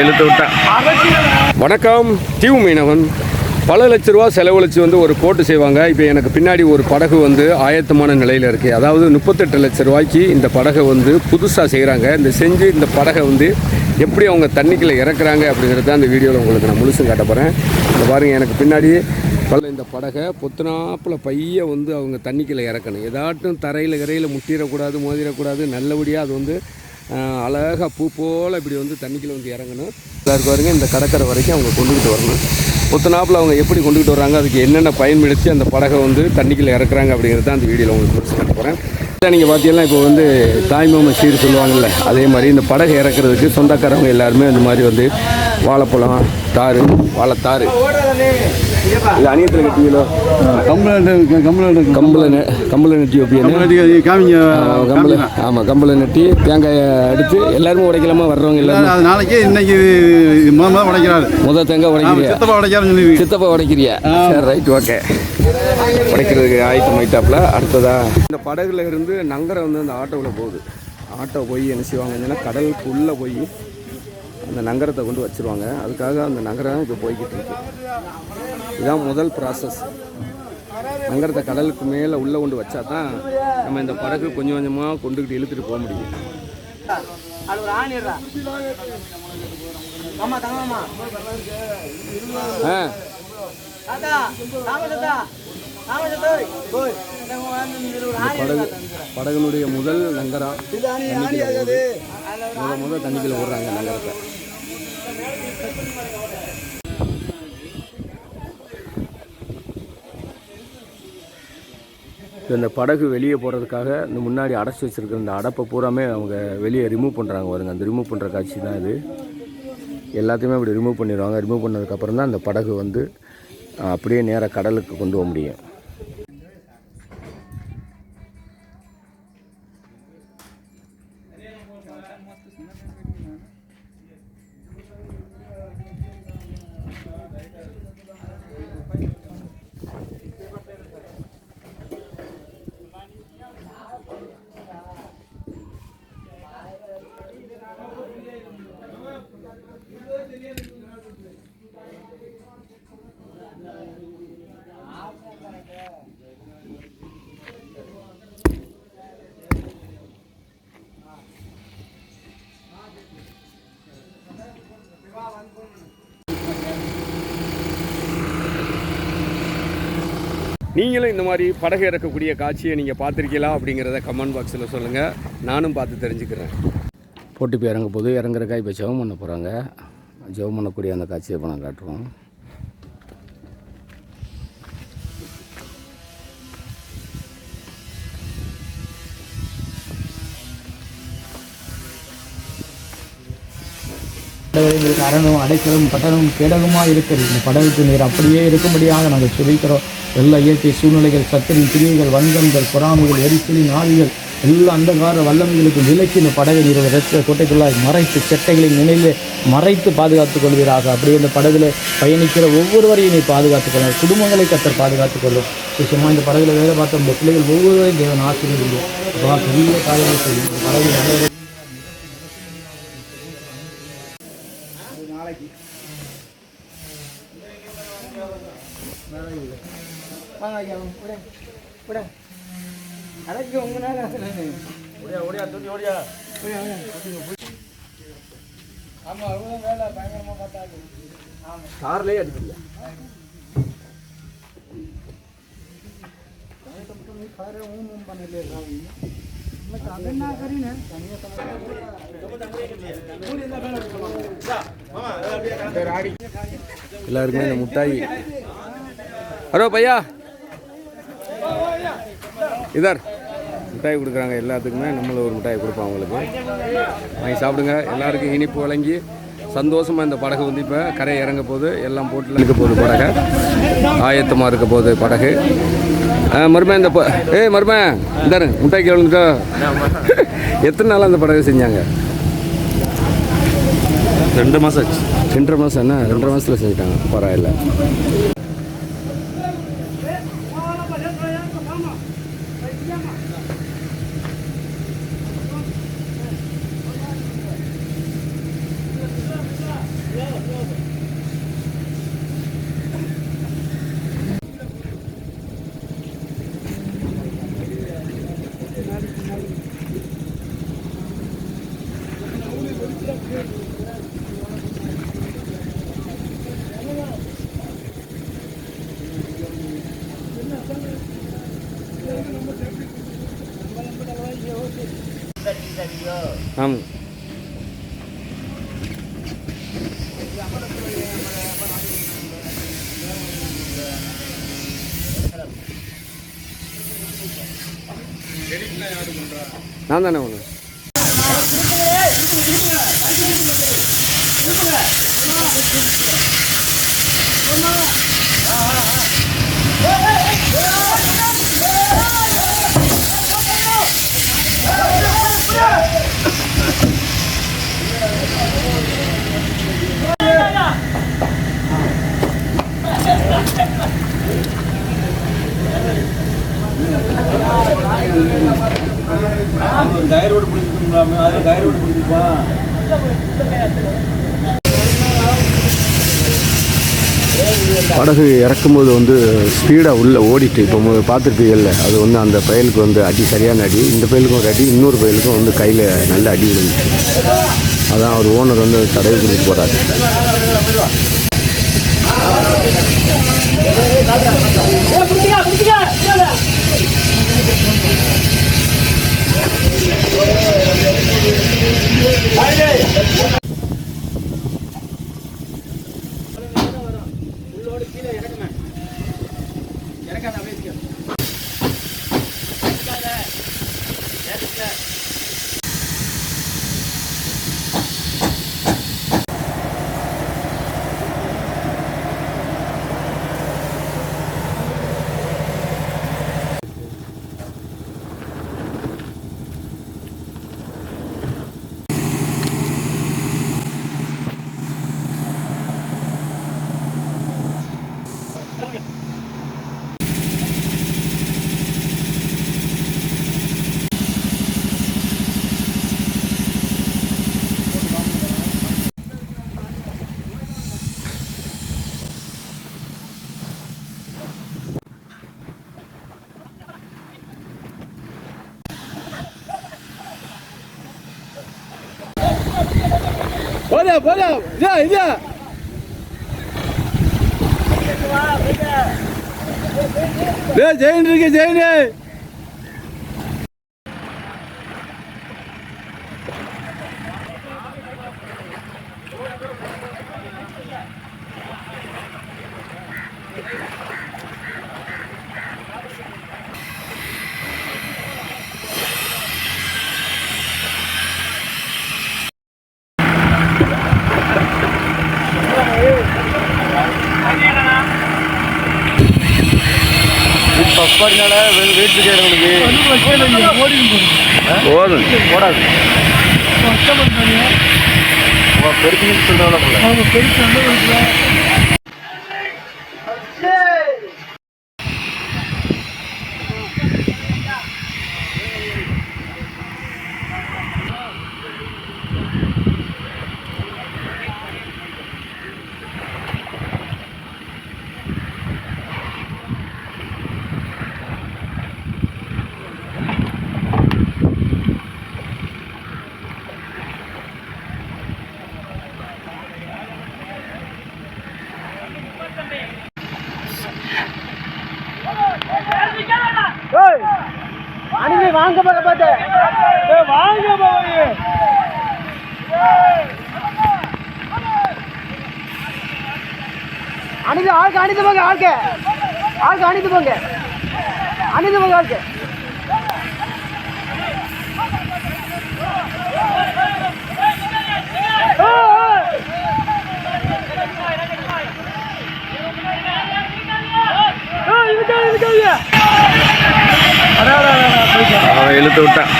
இழுத்து விட்டேன். வணக்கம் தீவு மீனவன். பல லட்ச ரூபா செலவழித்து வந்து ஒரு போட்டு செய்வாங்க. இப்போ எனக்கு பின்னாடி ஒரு படகு வந்து ஆயத்தமான நிலையில் இருக்குது அதாவது முப்பத்தெட்டு லட்ச ரூபாய்க்கு இந்த படகை வந்து புதுசாக செய்கிறாங்க இந்த செஞ்சு இந்த படகை வந்து எப்படி அவங்க தண்ணிக்குள்ளே இறக்குறாங்க அப்படிங்கிறது தான் வீடியோவில் உங்களுக்கு நான் முழுசும் காட்ட போகிறேன் இந்த பாருங்கள் எனக்கு பின்னாடி பல இந்த படகை பொத்துனாப்பில் பைய வந்து அவங்க தண்ணிக்குள்ளே இறக்கணும். ஏதாட்டும் தரையில் கரையில் முட்டிடக்கூடாது மோதிடக்கூடாது. நல்லபடியாக அது வந்து அழகாக அழகா பூ போல் இப்படி வந்து தண்ணிக்குள்ளே வந்து இறங்கணும். எல்லாருக்கும் பாருங்கள் இந்த கடற்கரை வரைக்கும் அவங்க கொண்டுகிட்டு வரணும். பொத்துனாப்பில் அவங்க எப்படி கொண்டுகிட்டு வராங்க அதுக்கு என்னென்ன பயன்படுத்தி அந்த படகை வந்து தண்ணிக்குள்ளே இறக்குறாங்க அப்படிங்கிறது தான் அந்த வீடியோவில் உங்களுக்கு குறித்து காட்ட போகிறேன் நீங்கள் பார்த்தீங்கன்னா இப்போ வந்து தாய்மாம சீர் சொல்லுவாங்கள்ல அதே மாதிரி இந்த படகை இறக்குறதுக்கு சொந்தக்காரவங்க எல்லாருமே அந்த மாதிரி வந்து வாழைப்பழம் தாறு வாழைத்தாறு இது அணியத்தில் கட்டிங்களோ கம்ப்ளைண்ட் கம்ப்ளைண்ட் கம்பளை நெ- கம்பளை நெட்டி காமிங்க கம்பளை ஆமாம் கம்பளை நெட்டி தேங்காயை எடுத்து எல்லாருமே உடைக்கலாமா? வர்றவங்க எல்லாரும். அது நாளைக்கு இன்னைக்கு முத முத உடைக்கிறாரு. முத தேங்காய் உடைக்கிறியா? சித்தப்பா சொல்லி. சித்தப்பா உடைக்கிறியா? சரி ரைட் ஓகே. உடைக்கிறதுக்கு ஆயத்தம் ஆயிட்டாப்புல அடுத்ததா. இந்த படகுல இருந்து நங்கரை வந்து அந்த ஆட்டோவில் போகுது. ஆட்டோ போய் என்ன செய்வாங்கன்னா கடலுக்குள்ளே போய் அந்த நகரத்தை கொண்டு வச்சிருவாங்க. அதுக்காக அந்த நகரம் இப்போ போய்கிட்டு இருக்கு. இதுதான் முதல் ப்ராசஸ் நங்கரத்தை கடலுக்கு மேலே உள்ளே கொண்டு வச்சா தான் நம்ம இந்த படகு கொஞ்சம் கொஞ்சமாக கொண்டுக்கிட்டு இழுத்துட்டு போக முடியும். ஆ. படகு படகுனுடைய முதல் நங்கரம். முத முத தண்ணிக்குள்ள விடுறாங்க நகரத்தை இப்ப இந்த படகு வெளியே போகிறதுக்காக இந்த முன்னாடி அடைச்சி வச்சிருக்கிற இந்த அடப்பை பூராமே அவங்க வெளியே ரிமூவ் பண்ணுறாங்க பாருங்க. அந்த ரிமூவ் பண்ணுற காட்சி தான் இது. எல்லாத்தையுமே அப்படி ரிமூவ் பண்ணிடுவாங்க. ரிமூவ் பண்ணதுக்கப்புறம் தான் அந்த படகு வந்து அப்படியே நேராக கடலுக்கு கொண்டு போக முடியும். நீங்களும் இந்த மாதிரி படகு இறக்கக்கூடிய காட்சியை நீங்கள் பார்த்துருக்கீங்களா அப்படிங்கிறத கமெண்ட் பாக்ஸில் சொல்லுங்கள் நானும் பார்த்து தெரிஞ்சுக்கிறேன். போட்டு போய் இறங்க போது இறங்குறக்காக இப்போ ஜெபம் பண்ண போகிறாங்க ஜெபம் பண்ணக்கூடிய அந்த காட்சியை இப்போ நான் காட்டுறோம். அரணும் அடைக்கலும் பட்டணமும் கேடகமாக இருக்கிறது. இந்த படகுக்கு நீர் அப்படியே இருக்கும்படியாக நாங்கள் சுவைக்கிறோம் எல்லா இயற்கை சூழ்நிலைகள் சத்திரின் கிரியைகள் வங்கங்கள் பொறாமைகள் எரிச்சலின் ஆவிகள் எல்லா அந்தகார வல்லமைகளுக்கும் விலக்கி இந்த படகை நீர் ரத்த கோட்டைக்குள்ளாய் மறைத்து செட்டைகளின் நிலையிலே மறைத்து பாதுகாத்துக் கொள்வீராக. அப்படியே இந்த படகுல பயணிக்கிற ஒவ்வொருவரையும் நீ பாதுகாத்துக் கொள்ளும் குடும்பங்களை கத்தர் பாதுகாத்துக் கொள்ளும். சும்மா இந்த படகுல வேலை பார்த்த இந்த பிள்ளைகள் ஒவ்வொருவரையும் தேவன் ஆசிரியர் அப்பா பெரிய காரியங்கள் செய்யும் படகு நல்ல வாங்க ஐயா விட விட அடைக்கு உங்க நேரம் ஓடியா ஓடியா தூக்கி ஓடியா. ஓடியா ஆமா அவ்வளோ வேலை பயங்கரமா பார்த்தாங்க கார்லேயே அடிக்கல. எல்லாருக்குமே இந்த முட்டாய். ஹலோ பையா. இதர். மிட்டாய் கொடுக்குறாங்க எல்லாத்துக்குமே. நம்மள ஒரு மிட்டாய் கொடுப்போம் அவங்களுக்கு. வாங்கி சாப்பிடுங்க. எல்லாருக்கும் இனிப்பு வழங்கி சந்தோஷமாக இந்த படகு வந்து இப்போ கரை இறங்க போகுது. எல்லாம் போட்டில் இருக்க போகுது படகு. ஆயத்தமாக இருக்க போகுது படகு. மருமே இந்த ஏய் மருமே இந்தாரு மிட்டாய் கிளம்பிட்டோ எத்தனை நாளாக அந்த படகு செஞ்சாங்க? ரெண்டு மாதம் ஆச்சு. ரெண்டரை மாதம் என்ன? ரெண்டரை மாதத்தில் செஞ்சுட்டாங்க. பரவாயில்ல. But. ஆமாம் நான் தானே ஒன்று படகு இறக்கும்போது வந்து ஸ்பீடாக உள்ளே ஓடிட்டு இப்போ பார்த்துருப்பீங்கல்ல அது வந்து அந்த பயலுக்கு வந்து அடி சரியான அடி. இந்த பயலுக்கும் ஒரு அடி இன்னொரு பயலுக்கும் வந்து கையில் நல்ல அடி விழுந்துச்சு. அதான் அவர் ஓனர் வந்து தடவை கொடுத்து போகிறாரு உள்ளோடு கீழே இறக்குமே இறக்காத அப்படியே போதா போதா இதா இதா டேய் ஜெயின் இருக்கு ஜெயின் போதும் போடாது. பெருக்கி சொல்றாங்க அனுப்பி வாங்க போய் அணிந்து ஆளுக்கு அணிந்து போங்க ஆளுக்கு ஆளுக்கு அணிந்து போங்க அணிந்து போங்க ஆளுக்கு இழுத்து விட்டேன்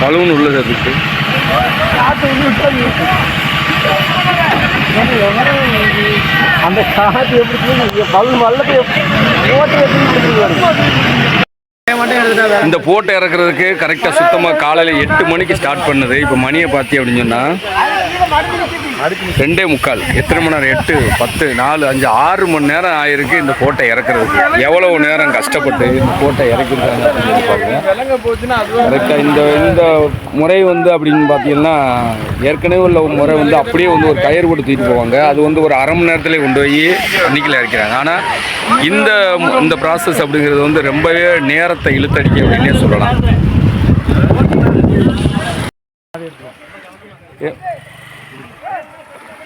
பலூன் உள்ளது அதுக்கு. அந்த காற்று எப்படி பல் வல்லத்தை இந்த போட்டை இறக்குறதுக்கு கரெக்டாக சுத்தமாக காலையில் எட்டு மணிக்கு ஸ்டார்ட் பண்ணுது. இப்போ மணியை பார்த்தி அப்படின்னு சொன்னால் ரெண்டே முக்கால். எத்தனை மணி நேரம்? எட்டு பத்து நாலு அஞ்சு ஆறு மணி நேரம் ஆயிருக்கு இந்த கோட்டை இறக்குறதுக்கு. எவ்வளவு நேரம் கஷ்டப்பட்டு இந்த கோட்டை இறக்கிருக்காங்க அப்படின்னு சொல்லி இந்த இந்த முறை வந்து அப்படின்னு பார்த்தீங்கன்னா ஏற்கனவே உள்ள ஒரு முறை வந்து அப்படியே வந்து ஒரு கயிறு போட்டு தூக்கிட்டு போவாங்க. அது வந்து ஒரு அரை மணி நேரத்திலே கொண்டு போய் அன்னைக்கில் இறக்கிறாங்க. ஆனால் இந்த இந்த ப்ராசஸ் அப்படிங்கிறது வந்து ரொம்பவே நேரத்தை இழுத்தடிக்க அப்படின்னே சொல்லலாம் ஏ-